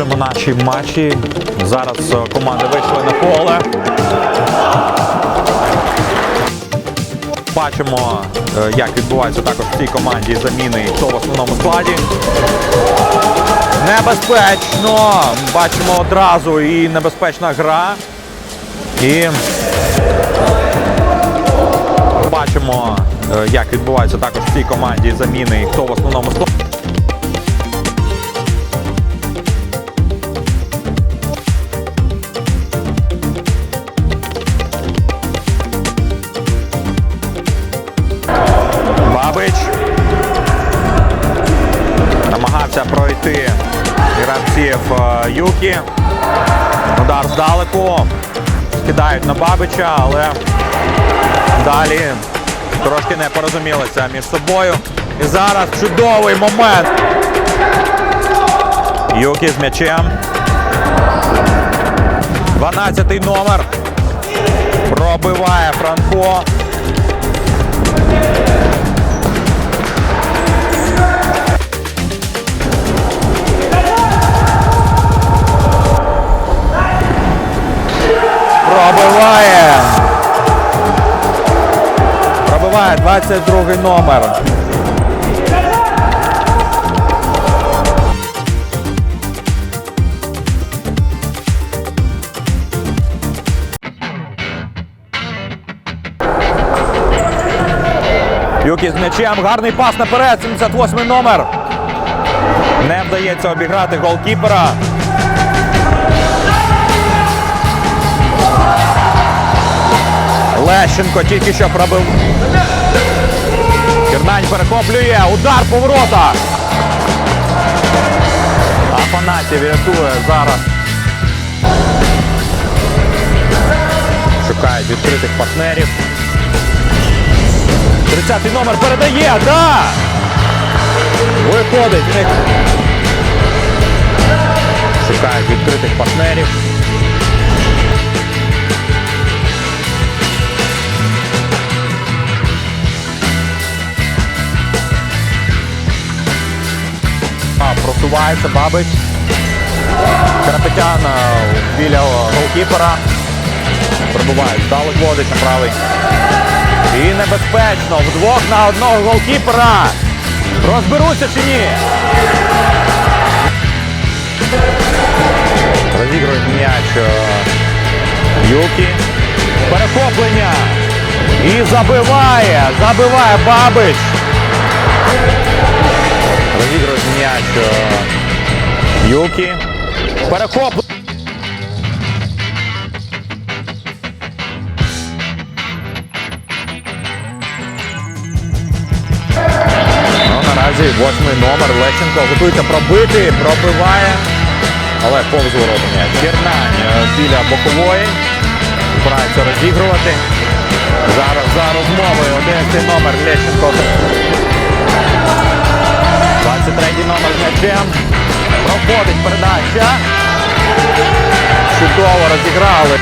Продовжуємо наші матчі. Зараз е, команди вийшли на поле. Бачимо, е, як відбувається також в цій команді заміни, хто в основному складі. Небезпечно! Бачимо одразу і небезпечна гра. І бачимо, е, як відбувається також в цій команді заміни, хто в основному складі. Бабич намагався пройти гравців е, Юкі. Удар здалеку. Скидають на Бабича, але далі трошки не порозумілися між собою. І зараз чудовий момент. Юкі з м'ячем. 12-й номер. Пробиває Франко. 22 номер. Юкі з м'ячем. Гарний пас наперед. 78 номер. Не вдається обіграти голкіпера. Лещенко тільки що пробив. Кернань перехоплює. Удар по воротах. Афанасів рятує зараз. Шукають відкритих партнерів. 30-й номер передає. Да! Виходить. Шукають відкритих партнерів. А, просувається Бабич. Карапетян біля голкіпера. Пробувають, здалек водить на правий. І небезпечно. Вдвох на одного голкіпера. Розберуться чи ні? Розігрують м'яч е, Юкі. Перехоплення. І забиває. Забиває Бабич. М'яч е, Юкі. Перехоплення. Ну, наразі восьмий номер Лещенко готується пробити, пробиває. Але повз ворота м'яч. Е, біля бокової. Збирається розігрувати. Зараз за розмовою 11 номер Лещенко. 23 номер з м'ячем. Проходить передача. Чудово розіграли.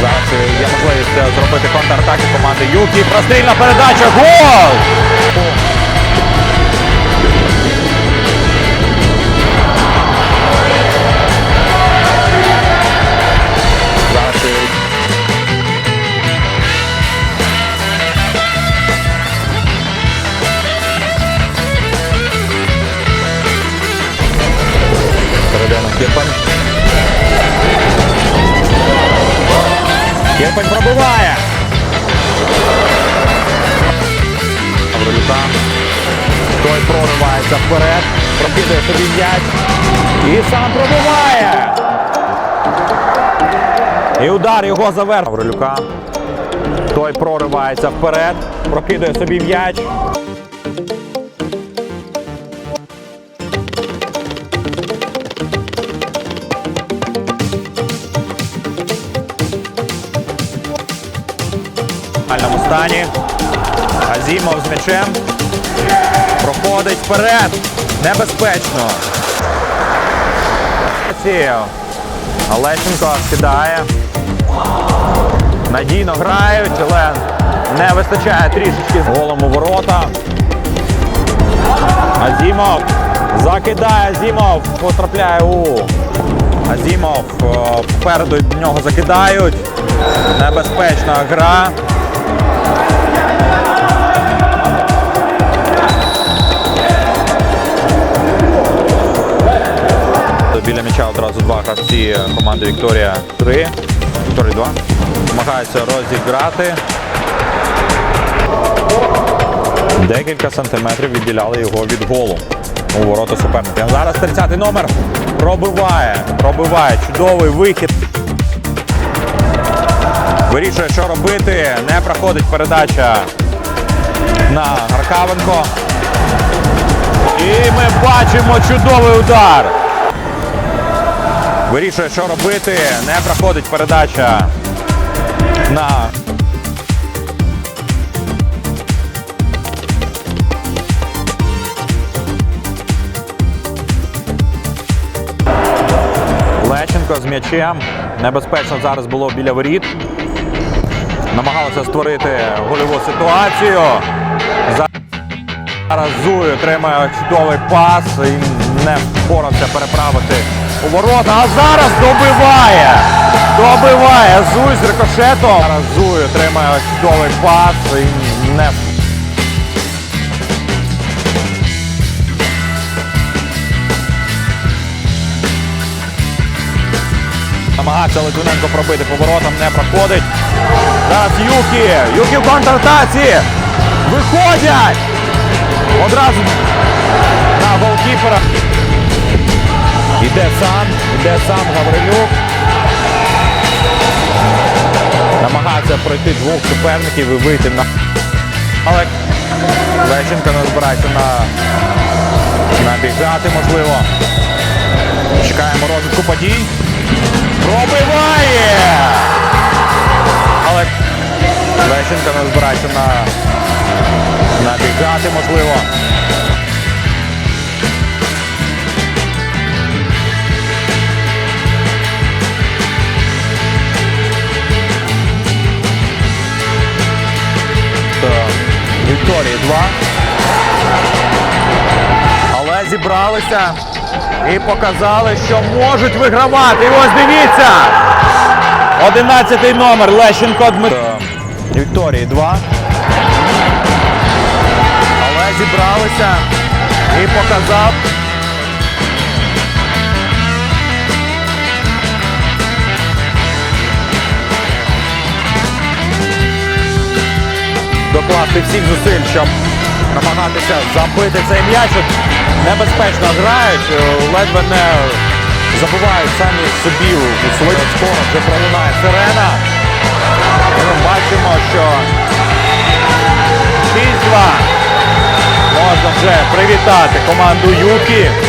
Зараз є можливість е, зробити контратаки команди Юкі. Прострільна передача. Гол! Проривається вперед. Прокидує собі м'яч. І сам пробиває. І удар його завершив. Авролюка. Той проривається вперед. Прокидує собі м'яч. Стані. Азімов з м'ячем. Проходить вперед. Небезпечно. Лещенко скидає. Надійно грають, але не вистачає трішечки голом у ворота. Азімов закидає Азімов, потрапляє у Азімов. е, Попереду нього закидають. Небезпечна гра. Біля м'яча одразу два гравці команди Вікторія 3. Вікторія 2. Намагаються розіграти. Декілька сантиметрів відділяли його від голу у ворота суперника. Зараз 30-й номер пробиває. Пробиває. Чудовий вихід. Вирішує, що робити. Не проходить передача на Гаркавенко. І ми бачимо чудовий удар. Вирішує, що робити. Не проходить передача на Лещенко з м'ячем. Небезпечно зараз було біля воріт. Намагалися створити гольову ситуацію. Зараз Зуй отримає чудовий пас і не впорався переправити у ворота. А зараз добиває! Добиває Зуй з рикошетом. Зараз Зуй отримає чудовий пас і не Намагався Литвиненко пробити поворотом, не проходить. Зараз Юкі. Юкі в контратаці. Виходять. Одразу на голкіпера. Іде сам, іде сам Гаврилюк. Намагається пройти двох суперників і вийти на. Але Лещенко не збирається на набігати, можливо. Чекаємо розвитку подій. Пробиває! Але Лещенко не збирається на набігати, можливо. Вікторії 2. Але зібралися і показали, що можуть вигравати. І ось дивіться! 11 номер Лещенко Дмитро. Вікторії 2. Але зібралися і показав. Докласти всіх зусиль, щоб намагатися забити цей м'яч. Небезпечно грають, е, ледве не забувають самі собі скоро вже пролунає сирена. І ми бачимо, що після можна вже привітати команду Юкі.